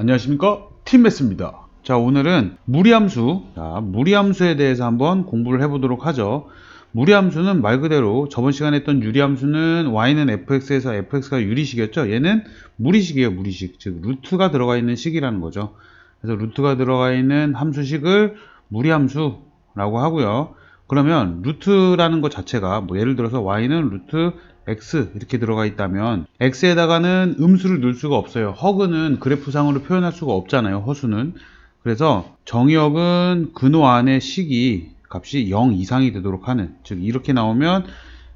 안녕하십니까? 팀메스입니다. 자 오늘은 무리함수. 자, 무리함수에 대해서 한번 공부를 해보도록 하죠. 무리함수는 말 그대로 저번 시간에 했던 유리함수는 y는 fx에서 fx가 유리식이었죠. 얘는 무리식이에요 무리식. 즉 루트가 들어가 있는 식이라는 거죠. 그래서 루트가 들어가 있는 함수식을 무리함수라고 하고요. 그러면 루트라는 것 자체가 뭐 예를 들어서 y는 루트 x 이렇게 들어가 있다면 x에다가는 음수를 넣을 수가 없어요. 허그는 그래프상으로 표현할 수가 없잖아요. 허수는. 그래서 정의역은 근호 안의 식이 값이 0 이상이 되도록 하는 즉 이렇게 나오면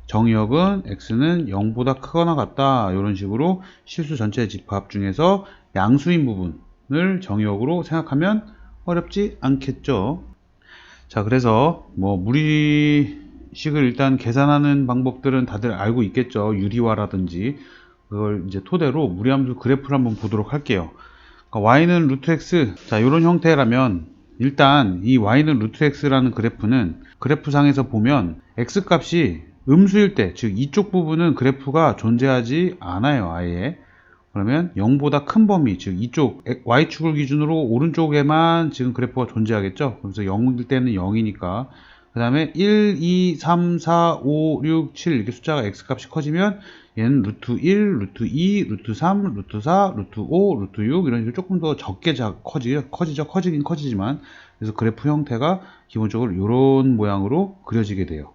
정의역은 x는 0보다 크거나 같다 이런 식으로 실수 전체 집합 중에서 양수인 부분을 정의역으로 생각하면 어렵지 않겠죠. 자 그래서 뭐 무리 식을 일단 계산하는 방법들은 다들 알고 있겠죠. 유리화라든지. 그걸 이제 토대로 무리함수 그래프를 한번 보도록 할게요. 그러니까 y는 루트 x. 자 이런 형태라면 일단 이 y는 루트 x라는 그래프는 그래프상에서 보면 x 값이 음수일 때 즉 이쪽 부분은 그래프가 존재하지 않아요 아예. 그러면 0보다 큰 범위, 즉 이쪽 y축을 기준으로 오른쪽에만 지금 그래프가 존재하겠죠. 그래서 0일 때는 0이니까 그 다음에 1, 2, 3, 4, 5, 6, 7 이렇게 숫자가 x 값이 커지면 얘는 루트 1, 루트 2, 루트 3, 루트 4, 루트 5, 루트 6 이런 식으로 조금 더 적게 커지죠. 커지죠. 커지긴 커지지만 그래서 그래프 형태가 기본적으로 이런 모양으로 그려지게 돼요.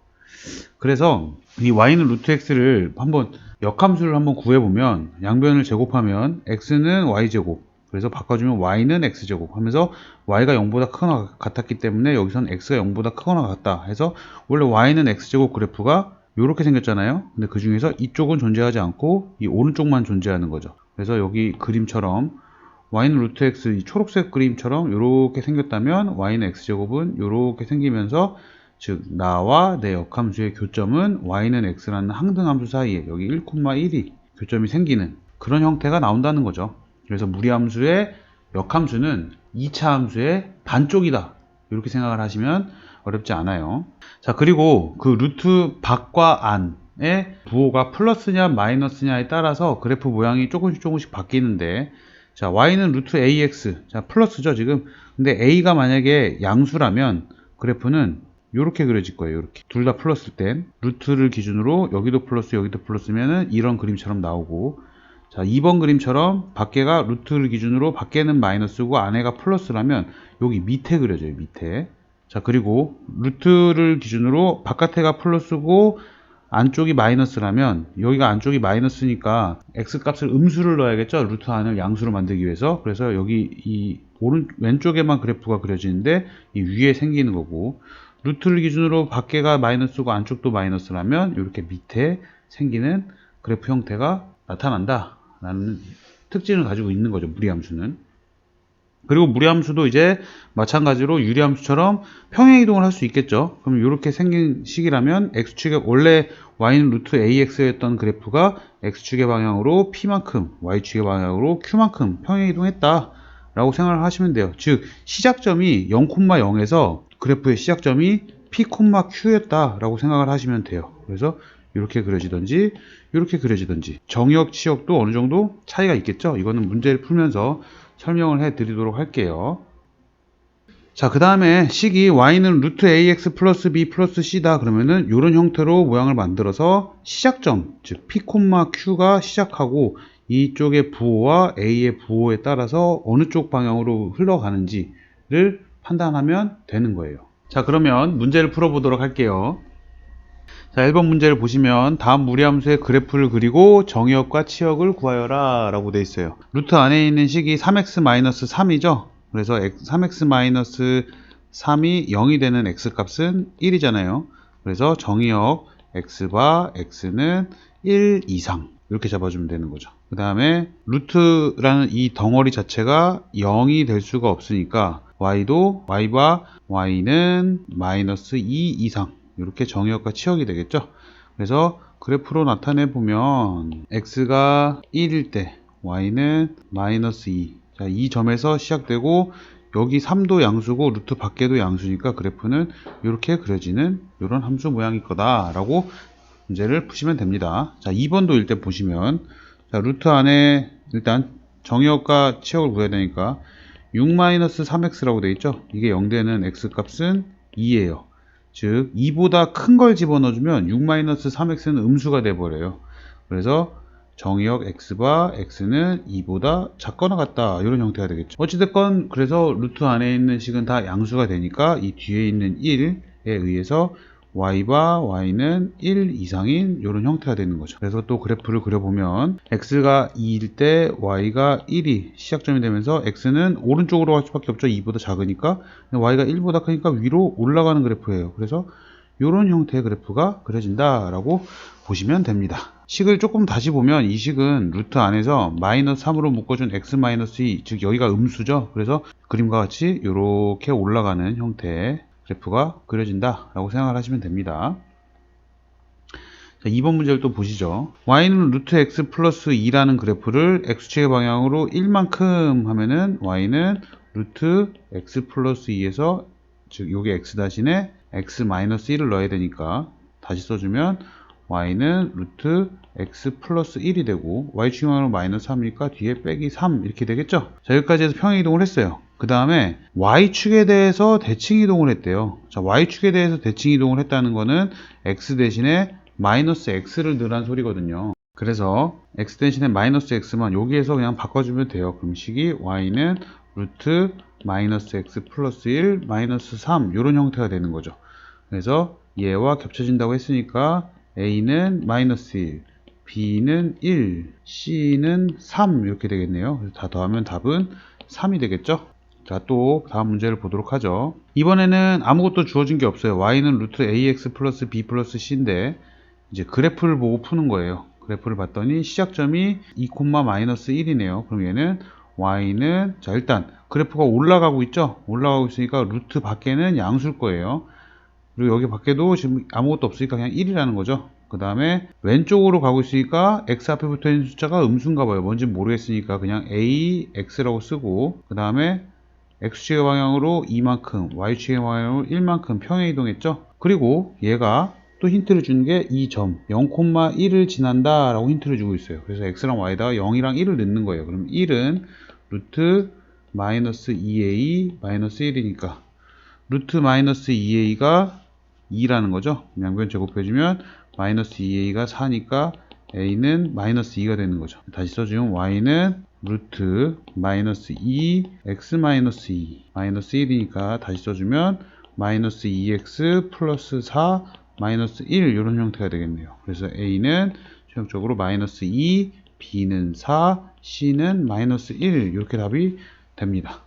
그래서 이 y는 루트 x를 한번 역함수를 한번 구해보면 양변을 제곱하면 x는 y제곱 그래서 바꿔주면 y는 x제곱 하면서 y가 0보다 크거나 같았기 때문에 여기서는 x가 0보다 크거나 같다 해서 원래 y는 x제곱 그래프가 이렇게 생겼잖아요 근데 그 중에서 이쪽은 존재하지 않고 이 오른쪽만 존재하는 거죠 그래서 여기 그림처럼 y는 루트 x 이 초록색 그림처럼 이렇게 생겼다면 y는 x제곱은 이렇게 생기면서 즉 나와 내 역함수의 교점은 y는 x라는 항등함수 사이에 여기 1,1이 교점이 생기는 그런 형태가 나온다는 거죠. 그래서 무리함수의 역함수는 2차 함수의 반쪽이다. 이렇게 생각을 하시면 어렵지 않아요. 자 그리고 그 루트 밖과 안의 부호가 플러스냐 마이너스냐에 따라서 그래프 모양이 조금씩 조금씩 바뀌는데 자 y는 루트 ax 자 플러스죠 지금 근데 a가 만약에 양수라면 그래프는 이렇게 그려질 거예요. 이렇게 둘 다 플러스일 땐 루트를 기준으로 여기도 플러스 여기도 플러스면은 이런 그림처럼 나오고 자 2번 그림처럼 밖에가 루트를 기준으로 밖에는 마이너스고 안에가 플러스라면 여기 밑에 그려져요. 밑에. 자 그리고 루트를 기준으로 바깥에가 플러스고 안쪽이 마이너스라면 여기가 안쪽이 마이너스니까 x 값을 음수를 넣어야겠죠? 루트 안을 양수로 만들기 위해서. 그래서 여기 이 오른 왼쪽에만 그래프가 그려지는데 이 위에 생기는 거고. 루트를 기준으로 밖에가 마이너스고 안쪽도 마이너스라면 이렇게 밑에 생기는 그래프 형태가 나타난다 라는 특징을 가지고 있는 거죠 무리함수는. 그리고 무리함수도 이제 마찬가지로 유리함수처럼 평행이동을 할 수 있겠죠. 그럼 이렇게 생긴 식이라면 x축의 원래 y는 루트 ax였던 그래프가 x축의 방향으로 p만큼 y축의 방향으로 q만큼 평행이동했다. 라고 생각을 하시면 돼요. 즉 시작점이 0,0에서 그래프의 시작점이 P, Q였다 라고 생각을 하시면 돼요. 그래서 이렇게 그려지든지 이렇게 그려지든지 정역, 치역도 어느 정도 차이가 있겠죠. 이거는 문제를 풀면서 설명을 해 드리도록 할게요. 자, 그 다음에 식이 y는 루트 ax 플러스 b 플러스 c다 그러면은 이런 형태로 모양을 만들어서 시작점, 즉 p, q가 시작하고 이쪽의 부호와 a의 부호에 따라서 어느 쪽 방향으로 흘러가는지를 판단하면 되는 거예요. 자 그러면 문제를 풀어보도록 할게요. 자 1번 문제를 보시면 다음 무리함수의 그래프를 그리고 정의역과 치역을 구하여라 라고 되어 있어요. 루트 안에 있는 식이 3x-3이죠. 그래서 3x-3이 0이 되는 x값은 1이잖아요. 그래서 정의역 x와 x는 1 이상 이렇게 잡아주면 되는 거죠. 그 다음에 루트라는 이 덩어리 자체가 0이 될 수가 없으니까 y도 y와 y는 마이너스 2 이상 이렇게 정의역과 치역이 되겠죠. 그래서 그래프로 나타내 보면 x가 1일 때 y는 마이너스 2. 자, 이 점에서 시작되고 여기 3도 양수고 루트 밖에도 양수니까 그래프는 이렇게 그려지는 이런 함수 모양일 거다라고 문제를 푸시면 됩니다. 자, 2번도 일때 보시면 자, 루트 안에 일단 정의역과 치역을 구해야 되니까 6-3x라고 되어 있죠. 이게 0되는 x 값은 2예요. 즉 2보다 큰 걸 집어넣어주면 6-3x는 음수가 돼버려요. 그래서 정의역 x바 x는 2보다 작거나 같다 이런 형태가 되겠죠. 어찌됐건 그래서 루트 안에 있는 식은 다 양수가 되니까 이 뒤에 있는 1에 의해서 y바 y는 1 이상인 이런 형태가 되는 거죠. 그래서 또 그래프를 그려보면 x가 2일 때 y가 1이 시작점이 되면서 x는 오른쪽으로 갈 수밖에 없죠. 2보다 작으니까 y가 1보다 크니까 위로 올라가는 그래프예요. 그래서 이런 형태의 그래프가 그려진다라고 보시면 됩니다. 식을 조금 다시 보면 이 식은 루트 안에서 마이너스 3으로 묶어준 x 마이너스 2, 즉 여기가 음수죠. 그래서 그림과 같이 이렇게 올라가는 형태의 그래프가 그려진다 라고 생각을 하시면 됩니다. 자, 2번 문제를 또 보시죠. y는 루트 x 플러스 2라는 그래프를 x축의 방향으로 1만큼 하면은 y는 루트 x 플러스 2에서 즉 요게 x 대신에 x 마이너스 1을 넣어야 되니까 다시 써주면 y는 루트 x 플러스 1이 되고 y축의 방향으로 마이너스 3이니까 뒤에 빼기 3 이렇게 되겠죠? 자 여기까지 해서 평행 이동을 했어요. 그 다음에 y축에 대해서 대칭 이동을 했대요. 자 y축에 대해서 대칭 이동을 했다는 거는 x 대신에 마이너스 x를 넣으란 소리거든요. 그래서 x 대신에 마이너스 x만 여기에서 그냥 바꿔주면 돼요. 그럼 식이 y는 루트 마이너스 x 플러스 1 마이너스 3 이런 형태가 되는 거죠. 그래서 얘와 겹쳐진다고 했으니까 a는 마이너스 1, b는 1, c는 3 이렇게 되겠네요. 다 더하면 답은 3이 되겠죠. 자, 또 다음 문제를 보도록 하죠. 이번에는 아무것도 주어진 게 없어요. y는 루트 ax 플러스 b 플러스 c인데 이제 그래프를 보고 푸는 거예요. 그래프를 봤더니 시작점이 2, 마이너스 1이네요. 그럼 얘는 y는 자 일단 그래프가 올라가고 있죠. 올라가고 있으니까 루트 밖에는 양수일 거예요. 그리고 여기 밖에도 지금 아무것도 없으니까 그냥 1이라는 거죠. 그 다음에 왼쪽으로 가고 있으니까 x 앞에 붙어 있는 숫자가 음수인가 봐요. 뭔지 모르겠으니까 그냥 a, x라고 쓰고 그 다음에 x축의 방향으로 2만큼, y축의 방향으로 1만큼 평행 이동했죠. 그리고 얘가 또 힌트를 주는 게 이 점 0,1을 지난다 라고 힌트를 주고 있어요. 그래서 x랑 y에다가 0이랑 1을 넣는 거예요. 그럼 1은 루트 마이너스 2a 마이너스 1이니까 루트 마이너스 2a가 2라는 거죠. 양변 제곱해주면 마이너스 2a가 4니까 a는 마이너스 2가 되는 거죠. 다시 써주면 y는 루트 마이너스 2 x 마이너스 2 마이너스 1이니까 다시 써주면 마이너스 2x 플러스 4 마이너스 1 이런 형태가 되겠네요. 그래서 a는 최종적으로 마이너스 2 b는 4 c는 마이너스 1 이렇게 답이 됩니다.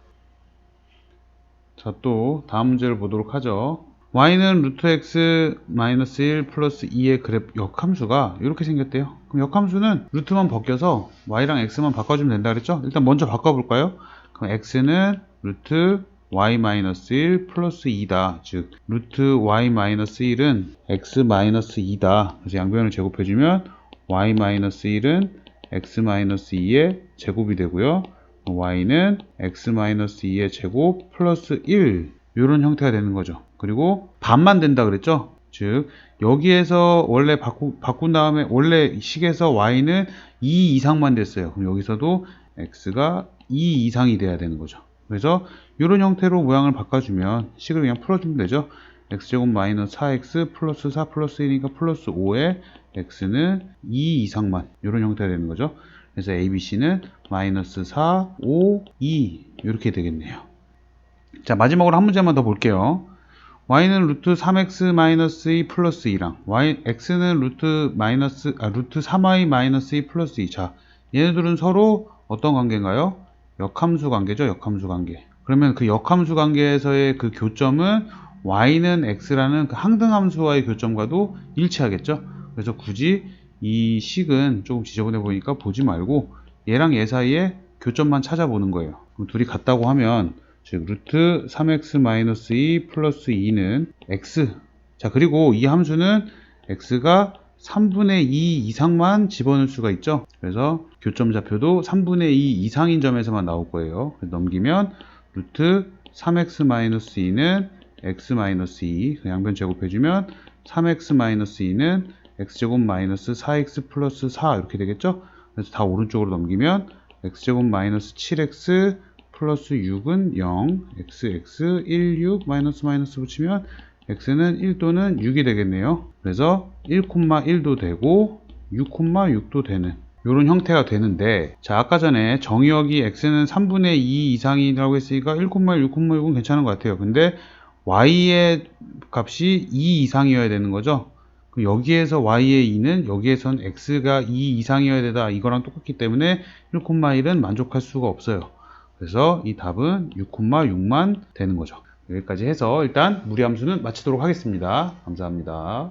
자, 또 다음 문제를 보도록 하죠. Y는 루트 x 마이너스 1 플러스 2의 그래프 역함수가 이렇게 생겼대요. 그럼 역함수는 루트만 벗겨서 y랑 x만 바꿔주면 된다 그랬죠? 일단 먼저 바꿔볼까요? 그럼 x는 루트 y 마이너스 1 플러스 2다. 즉 루트 y 마이너스 1은 x 마이너스 2다. 그래서 양변을 제곱해주면 y 마이너스 1은 x 마이너스 2의 제곱이 되고요. y는 x 마이너스 2의 제곱 플러스 1 이런 형태가 되는 거죠. 그리고 반만 된다 그랬죠. 즉 여기에서 원래 바꾸, 바꾼 다음에 원래 식에서 y는 2 이상만 됐어요. 그럼 여기서도 x가 2 이상이 돼야 되는 거죠. 그래서 이런 형태로 모양을 바꿔주면 식을 그냥 풀어주면 되죠. x제곱 마이너스 4x 플러스 4 플러스 1이니까 플러스 5에 x는 2 이상만 이런 형태가 되는 거죠. 그래서 abc는 마이너스 4, 5, 2 이렇게 되겠네요. 자 마지막으로 한 문제만 더 볼게요. Y는 루트 3x 마이너스 2 플러스 2랑 y, x는 루트 마이너스 아 루트 3y 마이너스 2 플러스 2. 자 얘네들은 서로 어떤 관계인가요? 역함수 관계죠. 역함수 관계. 그러면 그 역함수 관계에서의 그 교점은 y는 x라는 그 항등함수와의 교점과도 일치하겠죠. 그래서 굳이 이 식은 조금 지저분해 보니까 보지 말고 얘랑 얘 사이에 교점만 찾아보는 거예요. 그럼 둘이 같다고 하면 즉 루트 3x-2 플러스 2는 x 자 그리고 이 함수는 x가 3분의 2 이상만 집어넣을 수가 있죠. 그래서 교점 좌표도 3분의 2 이상인 점에서만 나올 거예요. 넘기면 루트 3x-2는 x-2 그 양변 제곱해주면 3x-2는 x제곱 마이너스 4x 플러스 4 이렇게 되겠죠? 그래서 다 오른쪽으로 넘기면 x제곱 마이너스 7x 플러스 6은 0, xx 1, 6 마이너스 마이너스 붙이면 x는 1 또는 6이 되겠네요. 그래서 1,1도 되고 6,6도 되는 이런 형태가 되는데 자 아까 전에 정의역이 x는 3분의 2 이상이라고 했으니까 1,1, 6,6은 괜찮은 것 같아요. 근데 y의 값이 2 이상이어야 되는 거죠. 그 여기에서 y의 2는 여기에선 x가 2 이상이어야 되다 이거랑 똑같기 때문에 1,1은 만족할 수가 없어요. 그래서 이 답은 6,6만 되는 거죠. 여기까지 해서 일단 무리함수는 마치도록 하겠습니다. 감사합니다.